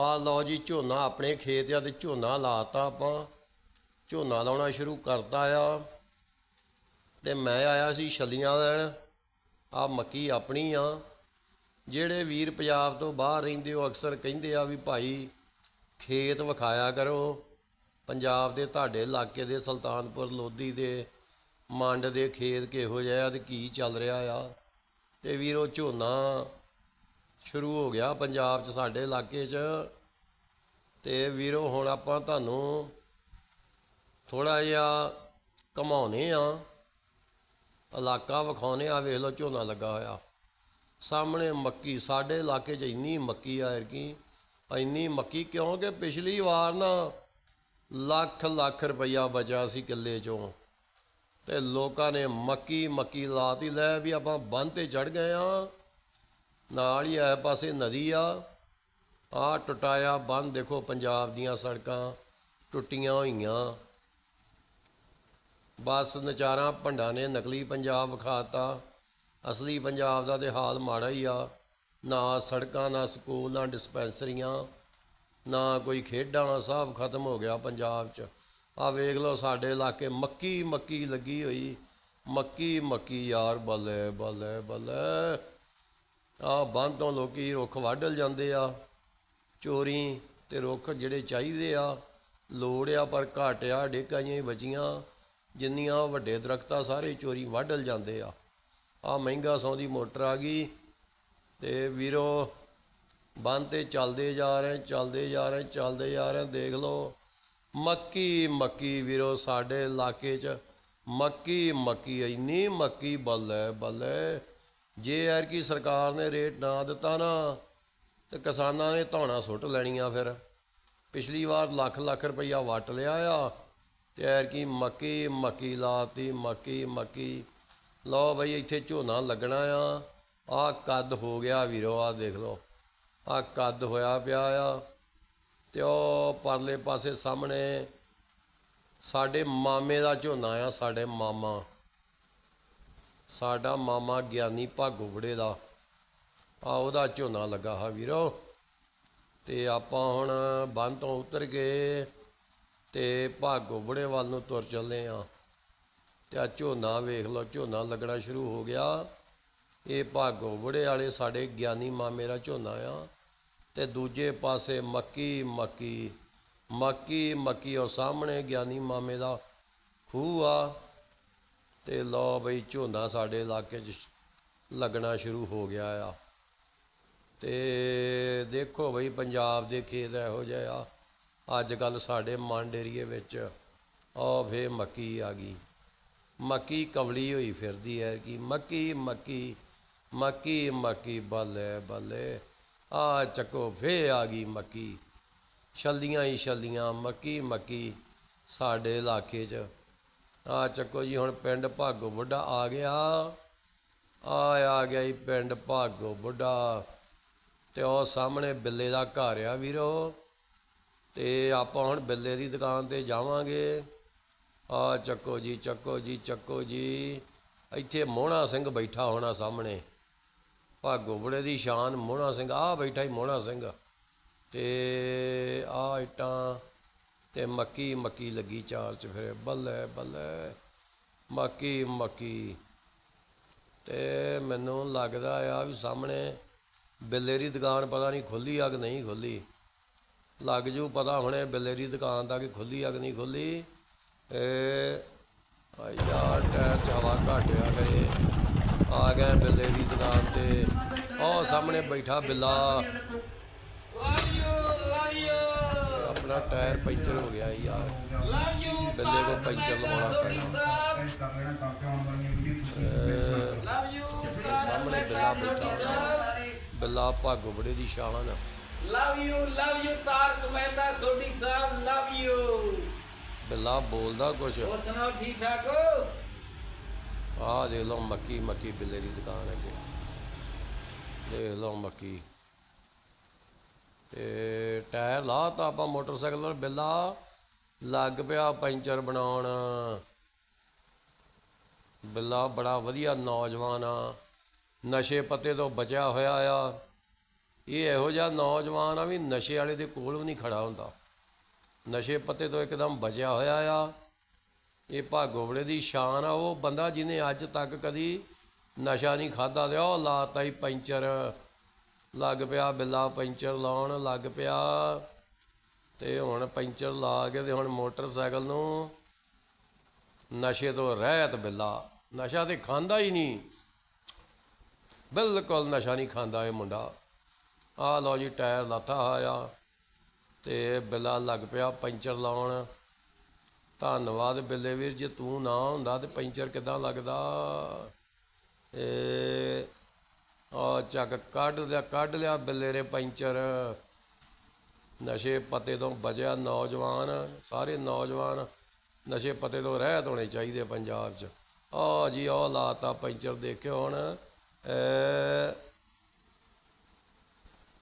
ਆ ਲਓ ਜੀ, ਝੋਨਾ ਆਪਣੇ ਖੇਤ ਆ ਤੇ ਝੋਨਾ ਲਾਤਾ ਆਪਾਂ। ਝੋਨਾ ਲਾਉਣਾ ਸ਼ੁਰੂ ਕਰਤਾ ਆ। ਤੇ ਮੈਂ ਆਇਆ ਸੀ ਛੱਲੀਆਂ ਲੈਣ। ਆ ਮੱਕੀ ਆਪਣੀ ਆ। ਜਿਹੜੇ ਵੀਰ ਪੰਜਾਬ ਤੋਂ ਬਾਹਰ ਰਹਿੰਦੇ ਹੋ ਅਕਸਰ ਕਹਿੰਦੇ ਆ ਵੀ ਭਾਈ ਖੇਤ ਵਿਖਾਇਆ ਕਰੋ। ਪੰਜਾਬ ਦੇ ਤੁਹਾਡੇ ਇਲਾਕੇ ਦੇ, ਸੁਲਤਾਨਪੁਰ, ਲੋਧੀ ਦੇ ਮੰਡ ਦੇ ਖੇਤ ਕਿਹੋ ਜਿਹਾ ਆ ਤੇ ਕੀ ਚੱਲ ਰਿਹਾ ਆ। ਤੇ ਵੀਰੋ, ਝੋਨਾ ਸ਼ੁਰੂ ਹੋ ਗਿਆ ਪੰਜਾਬ 'ਚ ਸਾਡੇ ਇਲਾਕੇ 'ਚ। ਅਤੇ ਵੀਰੋ, ਹੁਣ ਆਪਾਂ ਤੁਹਾਨੂੰ ਥੋੜ੍ਹਾ ਜਿਹਾ ਘਮਾਉਨੇ ਹਾਂ ਇਲਾਕਾ ਵਿਖਾਉਂਦੇ ਆ, ਵੇਖ ਲਓ ਝੋਨਾ ਲੱਗਾ ਹੋਇਆ। ਸਾਹਮਣੇ ਮੱਕੀ, ਸਾਡੇ ਇਲਾਕੇ 'ਚ ਇੰਨੀ ਮੱਕੀ ਆ ਕਿ ਇੰਨੀ ਮੱਕੀ ਕਿਉਂਕਿ ਪਿਛਲੀ ਵਾਰ ਨਾ ਲੱਖ ਲੱਖ ਰੁਪਈਆ ਬਚਿਆ ਸੀ ਕਿੱਲੇ 'ਚੋਂ। ਤੇ ਲੋਕਾਂ ਨੇ ਮੱਕੀ ਮੱਕੀ ਲਾਤੀ, ਲੈ ਵੀ ਆਪਾਂ ਬੰਨ ਤੇ ਚੜ ਗਏ ਆ। ਨਾਲ ਹੀ ਐ ਪਾਸੇ ਨਦੀ ਆ। ਆ ਟੁੱਟਾਇਆ ਬੰਨ ਦੇਖੋ ਪੰਜਾਬ ਦੀਆਂ ਸੜਕਾਂ ਟੁੱਟੀਆਂ ਹੋਈਆਂ। ਬਸ ਨਚਾਰਾਂ ਭੰਡਾਂ ਨੇ, ਨਕਲੀ ਪੰਜਾਬ ਵਿਖਾਤਾ। ਅਸਲੀ ਪੰਜਾਬ ਦਾ ਤੇ ਹਾਲ ਮਾੜਾ ਹੀ ਆ। ਨਾ ਸੜਕਾਂ, ਨਾ ਸਕੂਲ, ਨਾ ਡਿਸਪੈਂਸਰੀਆਂ, ਨਾ ਕੋਈ ਖੇਡਾਂ ਸਭ ਖਤਮ ਹੋ ਗਿਆ ਪੰਜਾਬ 'ਚ। ਆ ਵੇਖ ਲਓ ਸਾਡੇ ਇਲਾਕੇ ਮੱਕੀ ਮੱਕੀ ਲੱਗੀ ਹੋਈ। ਮੱਕੀ ਮੱਕੀ ਯਾਰ ਬੱਲੇ ਬੱਲੇ ਬੱਲੇ। ਆ ਬੰਦ ਤੋਂ ਲੋਕੀ ਰੁੱਖ ਵੱਢਲ ਜਾਂਦੇ ਆ। ਚੋਰੀ ਤੇ ਰੁੱਖ ਜਿਹੜੇ ਚਾਹੀਦੇ ਆ, ਲੋੜ ਆ ਪਰ ਘੱਟ ਆ ਡੇਕਾਂ ਜਿਹੀਆਂ ਹੀ ਬਚੀਆਂ ਜਿੰਨੀਆਂ ਵੱਡੇ ਦਰਖਤਾਂ ਸਾਰੇ ਚੋਰੀ ਵੱਢਲ ਜਾਂਦੇ ਆ। ਆ ਮਹਿੰਗਾ ਸੌ ਦੀ ਮੋਟਰ ਆ ਗਈ ਤੇ ਵੀਰੋ, ਬੰਦ ਤੇ ਚੱਲਦੇ ਜਾ ਰਹੇ, ਚੱਲਦੇ ਜਾ ਰਹੇ, ਚੱਲਦੇ ਜਾ ਰਹੇ। ਦੇਖ ਲਓ, ਮੱਕੀ ਮੱਕੀ ਵੀਰੋ ਸਾਡੇ ਇਲਾਕੇ 'ਚ ਮੱਕੀ ਮੱਕੀ ਇੰਨੀ ਮੱਕੀ ਬੱਲੇ ਬੱਲੇ। ਜੇ ਯਾਰ ਕੀ ਸਰਕਾਰ ਨੇ ਰੇਟ ਨਾ ਦਿੱਤਾ ਨਾ, ਤੇ ਕਿਸਾਨਾਂ ਨੇ ਧੌਣਾ ਸੁੱਟ ਲੈਣੀਆਂ ਫਿਰ। ਪਿਛਲੀ ਵਾਰ ਲੱਖ ਲੱਖ ਰੁਪਈਆ ਵਟ ਲਿਆ ਆ, ਤੇ ਯਾਰ ਕੀ ਮੱਕੀ ਮੱਕੀ ਲਾਤੀ, ਮੱਕੀ ਮੱਕੀ। ਲਓ ਬਈ, ਇੱਥੇ ਝੋਨਾ ਲੱਗਣਾ ਆ। ਆ ਕੱਦ ਹੋ ਗਿਆ ਵੀਰੋ ਆ ਦੇਖ ਲਓ। ਆ ਕੱਦ ਹੋਇਆ ਪਿਆ ਆ। ਤੇ ਉਹ ਪਰਲੇ ਪਾਸੇ ਸਾਹਮਣੇ ਸਾਡੇ ਮਾਮੇ ਦਾ ਝੋਨਾ ਆ, ਸਾਡੇ ਮਾਮਾ। ਸਾਡਾ ਮਾਮਾ ਗਿਆਨੀ ਭਾਗੋਬੜੇ ਦਾ। ਆ ਉਹਦਾ ਝੋਨਾ ਲੱਗਾ ਹਾ ਵੀਰੋ। ਤੇ ਆਪਾਂ ਹੁਣ ਬੰਨ ਤੋਂ ਉਤਰ ਗਏ ਤੇ ਭਾਗੋਬੜੇ ਵੱਲ ਨੂੰ ਤੁਰ ਚੱਲੇ ਆ। ਤੇ ਆ ਝੋਨਾ ਵੇਖ ਲਓ, ਝੋਨਾ ਲੱਗਣਾ ਸ਼ੁਰੂ ਹੋ ਗਿਆ। ਇਹ ਭਾਗੋਬੜੇ ਵਾਲੇ ਸਾਡੇ ਗਿਆਨੀ ਮਾਮੇ ਦਾ ਝੋਨਾ ਆ। ਤੇ ਦੂਜੇ ਪਾਸੇ ਮੱਕੀ ਮੱਕੀ ਮੱਕੀ ਮੱਕੀ ਉਹ ਸਾਹਮਣੇ ਗਿਆਨੀ ਮਾਮੇ ਦਾ ਖੂਹ ਆ। ਤੇ ਲਓ ਬਈ ਝੋਨਾ ਸਾਡੇ ਇਲਾਕੇ 'ਚ ਲੱਗਣਾ ਸ਼ੁਰੂ ਹੋ ਗਿਆ ਆ। ਤੇ ਦੇਖੋ ਬਈ ਪੰਜਾਬ ਦੇ ਖੇਤ ਇਹੋ ਜਿਹੇ ਆ। ਅੱਜ ਕੱਲ ਸਾਡੇ ਮੰਡ ਏਰੀਏ ਵਿੱਚ ਆ ਫੇ ਮੱਕੀ ਆ ਗਈ। ਮੱਕੀ ਕਵਲੀ ਹੋਈ ਫਿਰਦੀ ਹੈ ਕਿ, ਮੱਕੀ ਮੱਕੀ ਮੱਕੀ ਮੱਕੀ, ਬੱਲੇ ਬੱਲੇ। ਆ ਚੱਕੋ ਫੇ ਆ ਗਈ ਮੱਕੀ। ਛੱਲੀਆਂ ਹੀ ਛੱਲੀਆਂ, ਮੱਕੀ ਮੱਕੀ ਸਾਡੇ ਇਲਾਕੇ 'ਚ। ਆ ਚੱਕੋ ਜੀ, ਹੁਣ ਪਿੰਡ ਭਾਗੋ ਬੁੱਢਾ ਆ ਗਿਆ। ਆ ਆ ਗਿਆ ਜੀ ਪਿੰਡ ਭਾਗੋ ਬੁੱਢਾ। ਤੇ ਉਹ ਸਾਹਮਣੇ ਬਿੱਲੇ ਦਾ ਘਰ ਆ ਵੀਰੋ। ਤੇ ਆਪਾਂ ਹੁਣ ਬਿੱਲੇ ਦੀ ਦੁਕਾਨ ਤੇ ਜਾਵਾਂਗੇ। ਆ ਚੱਕੋ ਜੀ ਚੱਕੋ ਜੀ ਚੱਕੋ ਜੀ। ਇੱਥੇ ਮੋਹਣਾ ਸਿੰਘ ਬੈਠਾ ਹੋਣਾ ਸਾਹਮਣੇ। ਭਾਗੋ ਬੁੜੇ ਦੀ ਸ਼ਾਨ ਮੋਹਣਾ ਸਿੰਘ ਆ ਬੈਠਾ ਹੀ ਮੋਹਣਾ ਸਿੰਘ। ਤੇ ਆ ਇਟਾਂ ਤੇ ਮੱਕੀ ਮੱਕੀ ਲੱਗੀ ਚਾਰ ਚ ਫਿਰ ਬੱਲੇ ਬੱਲੇ। ਮੱਕੀ ਮੱਕੀ। ਤੇ ਮੈਨੂੰ ਲੱਗਦਾ ਆ ਵੀ ਸਾਹਮਣੇ ਬਿੱਲੇ ਦੀ ਦੁਕਾਨ ਪਤਾ ਨਹੀਂ ਖੁੱਲੀ ਆ ਕਿ ਨਹੀਂ ਖੁੱਲੀ। ਲੱਗ ਜੂ ਪਤਾ ਹੁਣੇ ਬਿੱਲੇ ਦੀ ਦੁਕਾਨ ਦਾ ਕਿ ਖੁੱਲੀ ਆ ਕਿ ਨਹੀਂ ਖੁੱਲੀ। ਇਹ ਆ ਯਾਰ ਟਾਇਰ ਚ ਹਵਾ ਘੱਟ ਆ ਗਏ ਆ ਗਏ ਬਿੱਲੇ ਦੀ ਦੁਕਾਨ ਤੇ। ਉਹ ਸਾਹਮਣੇ ਬੈਠਾ ਬਿੱਲਾ। Love you, ਆਪਣਾ ਟਾਇਰ ਪੈਂਚਰ ਹੋ ਗਿਆ ਯਾਰ. ਬਿੱਲੇ ਕੋ ਪੈਂਚਰ ਲਵਾਉਣਾ ਪੈਣਾ। ਸਾਹਮਣੇ ਬਿੱਲਾ ਬੈਠਾ ਬਿੱਲਾ ਭਾਗੋ ਬੜੇ ਦੀ ਸ਼ਾਨ ਆ love you, love you, Tarak Mehta Sodhi Sahib, love you. ਬਿੱਲਾ ਬੋਲਦਾ ਕੁਛ। ਹੋਰ ਸੁਣਾਓ ਠੀਕ ਠਾਕ ਆਹ ਦੇਖ ਲਓ ਮੱਕੀ ਮੱਕੀ ਬਿੱਲੇ ਦੀ ਦੁਕਾਨ ਅੱਗੇ ਦੇਖ ਲਓ ਮੱਕੀ। ਤੇ ਟਾਇਰ ਲਾਤਾ ਆਪਾਂ ਮੋਟਰਸਾਈਕਲ ਦਾ ਬਿੱਲਾ ਲੱਗ ਪਿਆ ਪੈਂਚਰ ਬਣਾਉਣ। ਬਿੱਲਾ ਬੜਾ ਵਧੀਆ ਨੌਜਵਾਨ ਆ। ਨਸ਼ੇ ਪੱਤੇ ਤੋਂ ਬਚਿਆ ਹੋਇਆ ਆ। ਇਹ ਇਹੋ ਜਿਹਾ ਨੌਜਵਾਨ ਆ ਵੀ ਨਸ਼ੇ ਵਾਲੇ ਦੇ ਕੋਲ ਵੀ ਨਹੀਂ ਖੜਾ ਹੁੰਦਾ। ਨਸ਼ੇ ਪੱਤੇ ਤੋਂ ਇੱਕਦਮ ਬਚਿਆ ਹੋਇਆ ਆ। ਇਹ ਭਾਗੋਬੜੇ ਦੀ ਸ਼ਾਨ ਆ। ਉਹ ਬੰਦਾ ਜਿਹਨੇ ਅੱਜ ਤੱਕ ਕਦੀ ਨਸ਼ਾ ਨਹੀਂ ਖਾਦਾ ਤੇ ਉਹ ਲਾਤਾ ਹੀ ਪੈਂਚਰ। ਲੱਗ ਪਿਆ ਬਿੱਲਾ ਪੈਂਚਰ ਲਾਉਣ ਲੱਗ ਪਿਆ ਤੇ ਹੁਣ ਪੈਂਚਰ ਲਾ ਕੇ ਤੇ ਹੁਣ ਮੋਟਰਸਾਈਕਲ ਨੂੰ ਨਸ਼ੇ ਤੋਂ ਰਹਿਤ ਬਿੱਲਾ। ਨਸ਼ਾ ਤੇ ਖਾਂਦਾ ਹੀ ਨਹੀਂ। ਬਿਲਕੁਲ ਨਸ਼ਾ ਨਹੀਂ ਖਾਂਦਾ ਇਹ ਮੁੰਡਾ। ਆ ਲਓ ਜੀ ਟਾਇਰ ਲਾਤਾ ਹੋਇਆ ਤੇ ਬਿੱਲਾ ਲੱਗ ਪਿਆ ਪੈਂਚਰ ਲਾਉਣ। ਧੰਨਵਾਦ ਬਿੱਲੇ ਵੀਰ, ਜੇ ਤੂੰ ਨਾ ਹੁੰਦਾ ਤੇ ਪੈਂਚਰ ਕਿਦਾਂ ਲੱਗਦਾ? ਏ ਆ ਚੱਕ ਕੱਢ ਲਿਆ ਕੱਢ ਲਿਆ ਬਿੱਲੇ ਰੇ ਪੈਂਚਰ। ਨਸ਼ੇ ਪਤੇ ਤੋਂ ਬਚਿਆ ਨੌਜਵਾਨ, ਸਾਰੇ ਨੌਜਵਾਨ ਨਸ਼ੇ ਪਤੇ ਤੋਂ ਰਹਿਤ ਹੋਣੇ ਚਾਹੀਦੇ ਪੰਜਾਬ 'ਚ। ਆ ਜੀ, ਆ ਲਾਤਾ ਪੈਂਚਰ ਦੇਖਿਓ ਹੁਣ।